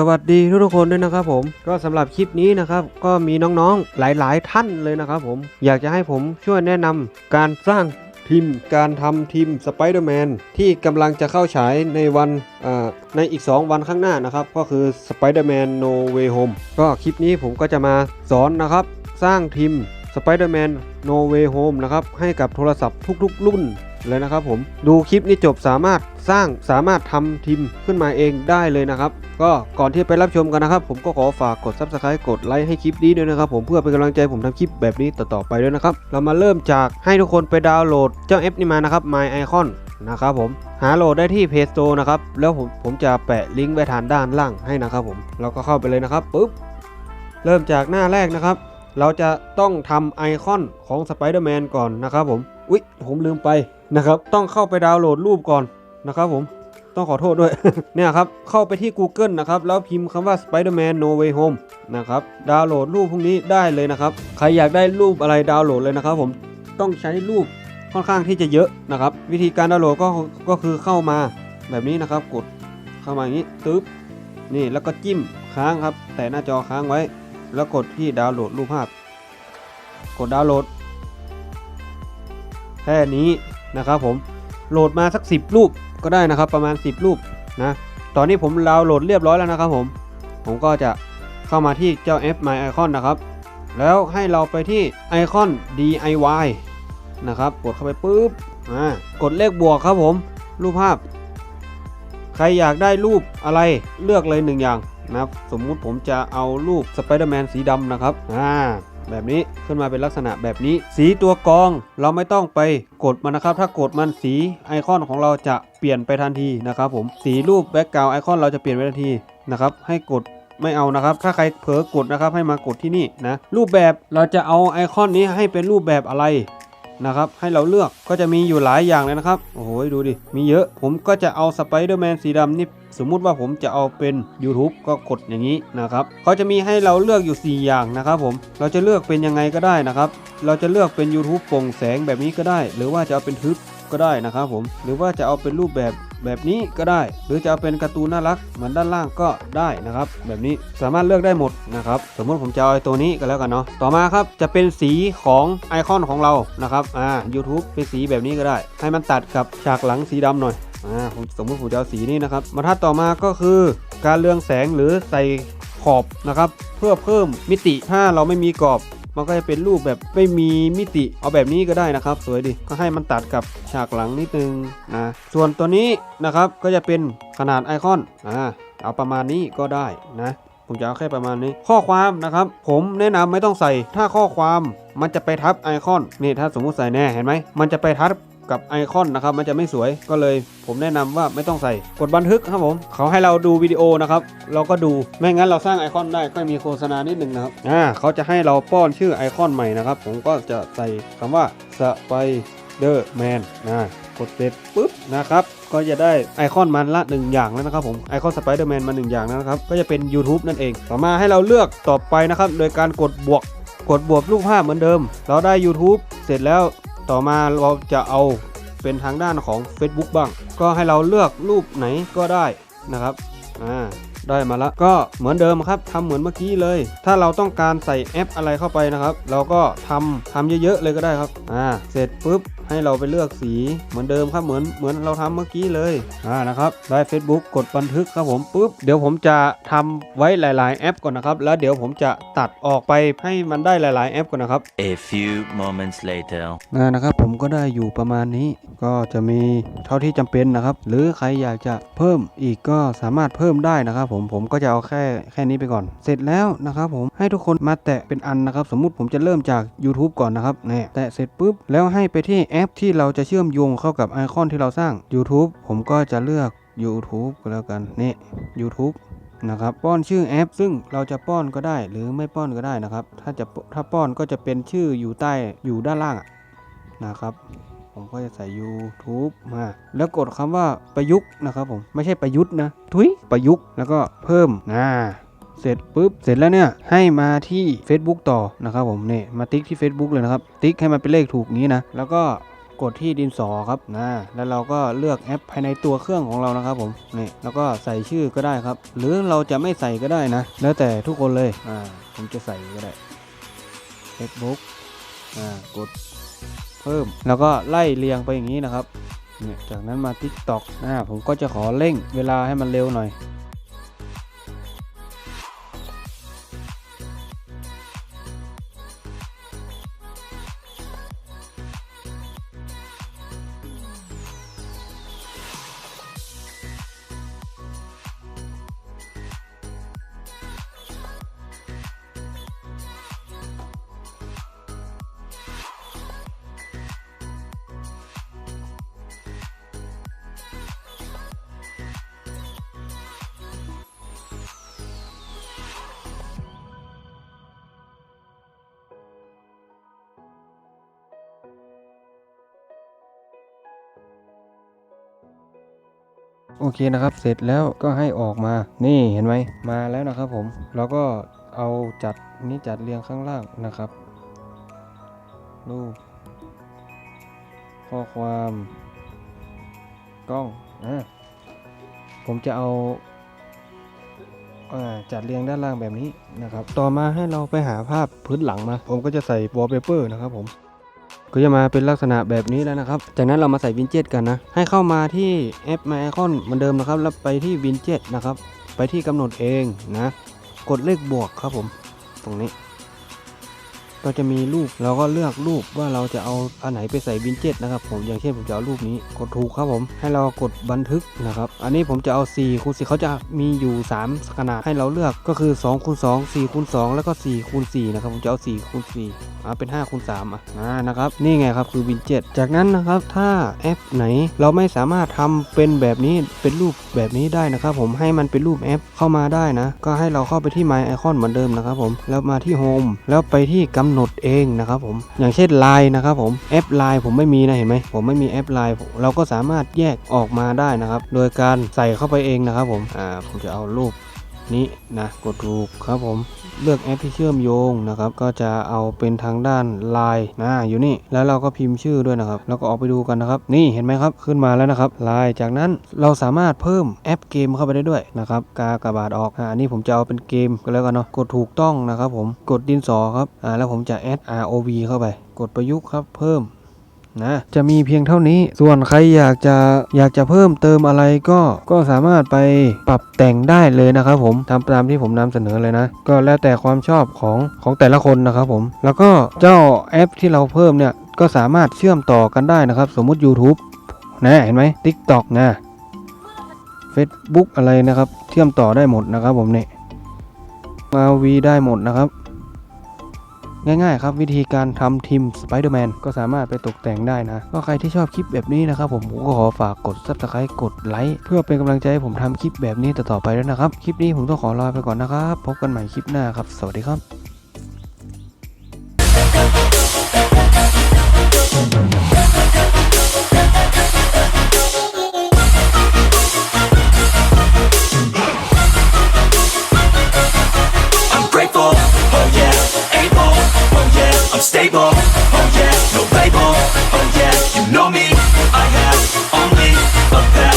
สวัสดีทุกๆคนด้วยนะครับผมก็สำหรับคลิปนี้นะครับก็มีน้องๆหลายๆท่านเลยนะครับผมอยากจะให้ผมช่วยแนะนำการสร้างทีมการทำทีมสไปเดอร์แมนที่กำลังจะเข้าฉายในวันในอีก 2 วันข้างหน้านะครับ ก็คือ Spider-Man No Way Home ก็คลิปนี้ผมก็จะมาสอนนะครับ สร้างทีม Spider-Man No Way Home นะครับ ให้กับโทรศัพท์ทุกๆ รุ่น เลยนะครับผมดูคลิปนี้จบสามารถสร้างสามารถทำทีมขึ้นมาเองได้เลยนะครับ ก็ก่อนที่ไปรับชมกันนะครับ ผมก็ขอฝากกด subscribe กดไลค์ให้คลิปนี้ด้วยนะครับผมเพื่อเป็นกำลังใจผมทำคลิปแบบนี้ต่อๆไปด้วยนะครับ เรามาเริ่มจากให้ทุกคนไปดาวน์โหลดเจ้าแอปนี้มานะครับ My Icon นะครับผมหาโหลดได้ที่ Play Store นะครับแล้วผมผมจะแปะลิงก์ไว้ทางด้านล่างให้นะครับผมเราก็เข้าไปเลยนะครับปุ๊บเริ่มจากหน้าแรกนะครับ เราจะต้องทำไอคอนของ Spider-Man ก่อนนะครับผมอุ๊ยผมลืมไป นะครับ ต้องเข้าไปดาวน์โหลดรูปก่อนนะครับผมต้องขอโทษด้วย เนี่ยครับ เข้าไปที่ Google นะครับ แล้วพิมพ์คำว่า Spider-Man No Way Home นะครับ ดาวน์โหลดรูปพวกนี้ได้เลยนะครับ ใครอยากได้รูปอะไรดาวน์โหลดเลยนะครับ ผม ต้องใช้รูปค่อนข้างที่จะเยอะนะครับ วิธีการดาวน์โหลดก็ก็คือเข้ามาแบบนี้นะครับ กดเข้ามาอย่างนี้ตึ๊บ นี่แล้วก็จิ้มค้างครับ แต่หน้าจอค้างไว้ แล้วกดที่ดาวน์โหลดรูปภาพ กดดาวน์โหลด แค่นี้ นะครับผมโหลดมาสัก 10 รูปก็ได้นะครับ ประมาณ 10 รูปนะตอนนี้ผมดาวโหลดเรียบร้อยแล้วนะครับผม ผมก็จะเข้ามาที่เจ้า F My Icon นะครับ แล้วให้เราไปที่ไอคอน DIY นะครับกดเข้าไปปุ๊บอ่ากดเลขบวกครับผม รูปภาพ ใครอยากได้รูปอะไรเลือกเลยหนึ่งอย่างนะครับ สมมุติผมจะเอารูปสไปเดอร์แมนสีดำนะครับอ่า แบบนี้ขึ้นมาเป็นลักษณะแบบนี้ สีตัวกรองเราไม่ต้องไปกดมันนะครับ ถ้ากดมันสีไอคอนของเราจะเปลี่ยนไปทันทีนะครับผมสีรูปแบ็กกราวไอคอนเราจะเปลี่ยนไปทันทีนะครับให้กดไม่เอานะครับ ถ้าใครเผลอกดนะครับให้มากดที่นี่นะรูปแบบเราจะเอาไอคอนนี้ให้เป็นรูปแบบอะไร นะครับ ให้เราเลือกก็จะมีอยู่หลายอย่างเลยนะครับ โอ้โหดูดิ มีเยอะ ผมก็จะเอาสไปเดอร์แมนสีดำนี่สมมุติว่าผมจะเอาเป็น YouTube ก็กดอย่างนี้นะครับเขาจะมีให้เราเลือกอยู่ 4 อย่างนะครับผมเราจะเลือกเป็นยังไงก็ได้นะครับ เราจะเลือกเป็น YouTube โปร่งแสงแบบนี้ก็ได้ หรือว่าจะเอาเป็นทึบก็ได้นะครับผมหรือว่าจะเอาเป็นรูปแบบ แบบนี้ก็ได้ หรือจะเอาเป็นการ์ตูนน่ารักเหมือนด้านล่างก็ได้นะครับ แบบนี้สามารถเลือกได้หมดนะครับสมมติผมจะเอาไอตัวนี้ก็แล้วกันเนาะต่อมาครับจะเป็นสีของไอคอนของเรานะครับอ่า YouTube เป็นสีแบบนี้ก็ได้ ให้มันตัดกับฉากหลังสีดำหน่อยอ่าผมสมมติผมจะเอาสีนี้นะครับบรรทัดต่อมาก็คือการเรืองแสงหรือใส่ขอบนะครับ เพื่อเพิ่มมิติถ้าเราไม่มีกรอบ มันก็จะเป็นรูปแบบไม่มีมิติเอาแบบนี้ก็ได้นะครับ สวยดิก็ให้มันตัดกับฉากหลังนิดนึงนะส่วนตัวนี้นะครับก็จะเป็นขนาดไอคอนอ่าเอาประมาณนี้ก็ได้นะผมจะเอาแค่ประมาณนี้ ข้อความนะครับ ผมแนะนำไม่ต้องใส่ถ้าข้อความมันจะไปทับไอคอนนี่ถ้าสมมุติใส่แน่เห็นไหมมันจะไปทับ กับไอคอนนะครับมันจะไม่สวยก็เลยผมแนะนำว่าไม่ต้องใส่กดบันทึกครับผมเขาให้เราดูวิดีโอนะครับเราก็ดูไม่งั้นเราสร้างไอคอนได้ก็มีโฆษณานิดนึงนะครับอ่าเขาจะให้เราป้อนชื่อไอคอนใหม่นะครับผมก็จะใส่คำว่า Spider-Man นะกดเสร็จปุ๊บนะครับก็จะได้ไอคอนมันละหนึ่งอย่างแล้วนะครับผมไอคอนสไปเดอร์แมนมาหนึ่งอย่างแล้วนะครับ ก็จะเป็น YouTube นั่นเอง ต่อมาให้เราเลือกต่อไปนะครับ โดยการกดบวก กดบวกรูปภาพเหมือนเดิม เราได้ YouTube เสร็จแล้ว ต่อมาเราจะเอาเป็นทางด้านของ Facebook บ้าง ก็ให้เราเลือกรูปไหนก็ได้นะครับอ่าได้มาแล้วก็เหมือนเดิมครับทำเหมือนเมื่อกี้เลย ถ้าเราต้องการใส่แอปอะไรเข้าไปนะครับ เราก็ทำทำเยอะๆเลยก็ได้ครับอ่าเสร็จปุ๊บ ให้เราไปเลือกสีเหมือนเดิมครับเหมือนเหมือนเราทำเมื่อกี้เลยอ่านะครับได้ Facebook กดบันทึกครับผมปุ๊บเดี๋ยวผมจะทำไว้หลาย ๆ แอปก่อนนะครับ แล้วเดี๋ยวผมจะตัดออกไปให้มันได้หลาย ๆ แอปก่อนนะครับ A few moments later. อ่านะครับผมก็ได้อยู่ประมาณนี้ ก็จะมีเท่าที่จำเป็นนะครับ หรือใครอยากจะเพิ่มอีกก็สามารถเพิ่มได้นะครับ ผมผมก็จะเอาแค่แค่นี้ไปก่อน เสร็จแล้วนะครับผมให้ทุกคนมาแตะเป็นอันนะครับ สมมุติผมจะเริ่มจาก YouTube ก่อนนะครับนี่แตะเสร็จปุ๊บแล้วให้ไปที่แออปที่เราจะเชื่อมโยงเข้ากับไอคอนที่เราสร้าง YouTube ผมก็จะเลือก YouTube ก็แล้วกันนี่ YouTube นะครับป้อนชื่อแอป ซึ่งเราจะป้อนก็ได้หรือไม่ป้อนก็ได้นะครับ ถ้าจะถ้าป้อนก็จะเป็นชื่ออยู่ใต้อยู่ด้านล่างนะครับ ผมก็จะใส่ YouTube มาแล้วกดคำว่าประยุกต์นะครับผมไม่ใช่ประยุทธ์นะทุยประยุกต์แล้วก็เพิ่มนะ เสร็จปุ๊บเสร็จแล้วเนี่ยให้มาที่ Facebook ต่อนะครับผมนี่มาติ๊กที่ Facebook เลยนะครับ ติ๊กให้มันเป็นเลขถูกนี้นะแล้วก็กดที่ดินสอครับนะแล้วเราก็เลือกแอปภายในตัวเครื่องของเรานะครับผมนี่แล้วก็ใส่ชื่อก็ได้ครับ หรือเราจะไม่ใส่ก็ได้นะ แล้วแต่ทุกคนเลยอ่าผมจะใส่ก็ได้ Facebook อ่ากดเพิ่ม แล้วก็ไล่เรียงไปอย่างนี้นะครับเนี่ยจากนั้นมา TikTok อ่าผมก็จะขอเร่งเวลาให้มันเร็วหน่อย โอเคนะครับ เสร็จแล้วก็ให้ออกมา นี่เห็นไหม มาแล้วนะครับผมเราก็เอาจัดนี้จัดเรียงข้างล่างนะครับรูปข้อความกล้องอะผมจะเอาจัดเรียงด้านล่างแบบนี้นะครับ ต่อมาให้เราไปหาภาพพื้นหลังมา ผมก็จะใส่ wallpaper นะครับผม ก็จะมาเป็นลักษณะแบบนี้แล้วนะครับ จากนั้นเรามาใส่วินเจ็ตกันนะ ให้เข้ามาที่แอป My Icon เหมือนเดิมนะครับ แล้วไปที่วินเจ็ตนะครับ ไปที่กำหนดเองนะ กดเลขบวกครับผม ตรงนี้ ก็จะมีรูปเราก็เลือกรูปว่าเราจะเอาอันไหนไปใส่วินเจ็ตนะครับผมอย่างเช่นผมจะเอารูปนี้กดถูกครับผม ให้เรากดบันทึกนะครับอันนี้ผมจะเอา4คูณ4เขาจะมีอยู่ 3 ขนาดให้เราเลือกก็คือ2คูณ2 4คูณ2แล้วก็4คูณ4นะครับผมจะเอา4คูณ4อ่าเป็น5คูณ3อะอ่านะครับนี่ไงครับคือวินเจ็ตจากนั้นนะครับถ้าแอปไหนเราไม่สามารถทำเป็นแบบนี้เป็นรูปแบบนี้ได้นะครับผมให้มันเป็นรูปแอปเข้ามาได้นะก็ให้เราเข้าไปที่ My Icon เหมือนเดิมนะครับผมแล้วมาที่ Home แล้วไปที่กำหนดเองนะครับผมอย่างเช่น l ล n e นะครับผมแอป l ล n e ผมไม่มีนะเห็นไหมผมไม่มีแอป l ล n e เราก็สามารถแยกออกมาได้นะครับ โดยการใส่เข้าไปเองนะครับผมอ่าผมจะเอารูป นี้นะกดถูกครับผมเลือกแอปที่เชื่อมโยงนะครับก็จะเอาเป็นทางด้าน Line นะอยู่นี่แล้วเราก็พิมพ์ชื่อด้วยนะครับ แล้วก็ออกไปดูกันนะครับ นี่เห็นไหมครับขึ้นมาแล้วนะครับ Line จากนั้นเราสามารถเพิ่มแอปเกมเข้าไปได้ด้วยนะครับกากระบาดออกอ่าอันนี้ผมจะเอาเป็นเกมก็แล้วกันเนาะกดถูกต้องนะครับผมกดดินสอครับอ่าแล้วผมจะแอด ROV เข้าไป กดประยุกต์ครับเพิ่ม นะจะมีเพียงเท่านี้ ส่วนใครอยากจะอยากจะเพิ่มเติมอะไรก็ก็สามารถไปปรับแต่งได้เลยนะครับผมทำตามที่ผมนำเสนอเลยนะ ก็แล้วแต่ความชอบของของแต่ละคนนะครับผม แล้วก็เจ้าแอปที่เราเพิ่มเนี่ยก็สามารถเชื่อมต่อกันได้นะครับ สมมุติ YouTube นะเห็นไหม TikTok นะ Facebook อะไรนะครับ เชื่อมต่อได้หมดนะครับผมเนี่ยมาวีได้หมดนะครับ ง่ายๆครับวิธีการทำทีมสไปเดอร์แมนก็สามารถไปตกแต่งได้นะก็ใครที่ชอบคลิปแบบนี้นะครับผมก็ขอฝากกด Subscribe กดไลค์เพื่อเป็นกำลังใจให้ผมทำคลิปแบบนี้ต่อๆไปด้วยนะครับ คลิปนี้ผมต้องขอลาไปก่อนนะครับพบกันใหม่คลิปหน้าครับ สวัสดีครับ I'm